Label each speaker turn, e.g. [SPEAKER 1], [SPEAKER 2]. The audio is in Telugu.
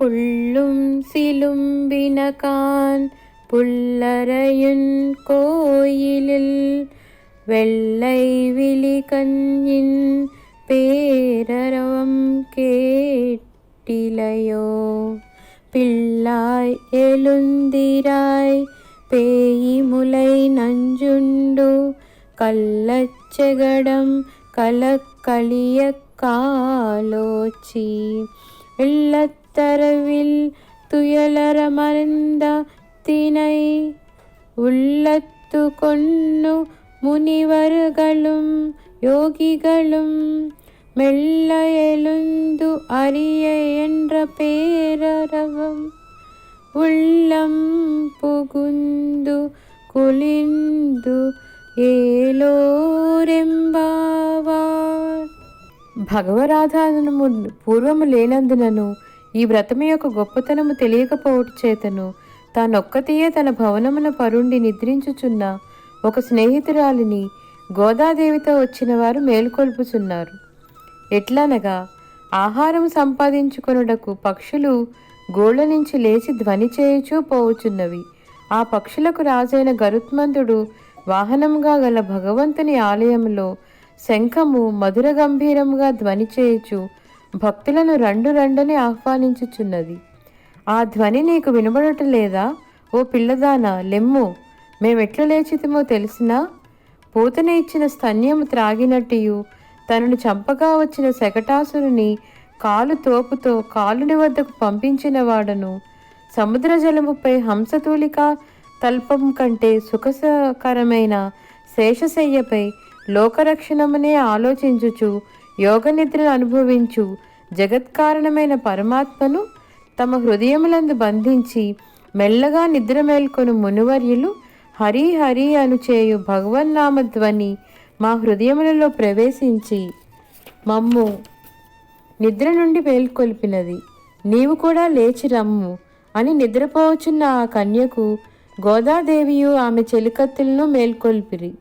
[SPEAKER 1] புள்ளும் சிலும்பினகான் புல்லறையுன் கோயிலில் வெள்ளை விழி கஞ்சின் பேரரவம் கேட்டிலையோ? பிள்ளாய் எழுந்திராய் பேயி முலை நஞ்சுண்டு கள்ளச்செகடம் கலக்களிய காலோச்சி. உள்ளத்தரவில் துயலற மறந்த தினை உள்ளத்து கொன்னு முனிவர்களும் யோகிகளும் மெல்ல எழுந்து அறிய என்ற பேரரவம் உள்ளம் పుగుందు కులిందు ఏలోరెంబావా భగవరాధానము పూర్వము లేనందునను ఈ వ్రతము యొక్క గొప్పతనము తెలియకపోవట చేతను తానొక్కతియే తన భవనమున పరుండి నిద్రించుచున్న ఒక స్నేహితురాలిని గోదాదేవితో వచ్చిన వారు మేలుకొల్పుచున్నారు. ఎట్లనగా ఆహారం సంపాదించుకొనుటకు పక్షులు గోళ్ళ నుంచి లేచి ధ్వని చేయుచూ పోవుచున్నవి. ఆ పక్షులకు రాజైన గరుత్మంతుడు వాహనంగా గల భగవంతుని ఆలయంలో శంఖము మధుర గంభీరముగా ధ్వని చేయుచు భక్తులను రెండు రెండని ఆహ్వానించుచున్నది. ఆ ధ్వని నీకు వినబడటం లేదా ఓ పిల్లదానా లెమ్ము మేమెట్లు లేచితమో తెలిసినా? పూతన ఇచ్చిన స్తన్యము త్రాగినట్టియు తనను చంపగా వచ్చిన శకటాసురుని కాలు తోపుతో కాలుని వద్దకు పంపించిన వాడను సముద్ర జలముపై హంసతూలిక తల్పం కంటే సుఖకరమైన శేషశయ్యపై లోకరక్షణమనే ఆలోచించుచు యోగ నిద్రను అనుభవించు జగత్కారణమైన పరమాత్మను తమ హృదయములందు బంధించి మెల్లగా నిద్ర మేల్కొను మునివర్యులు హరి హరి అను చేయు భగవన్నామ ధ్వని మా హృదయములలో ప్రవేశించి మమ్ము నిద్ర నుండి మేల్కొల్పినది. నీవు కూడా లేచి రమ్ము అని నిద్రపోవచ్చున్న ఆ కన్యకు గోదాదేవియు ఆమె చెలికత్తులను మేల్కొల్పిరి.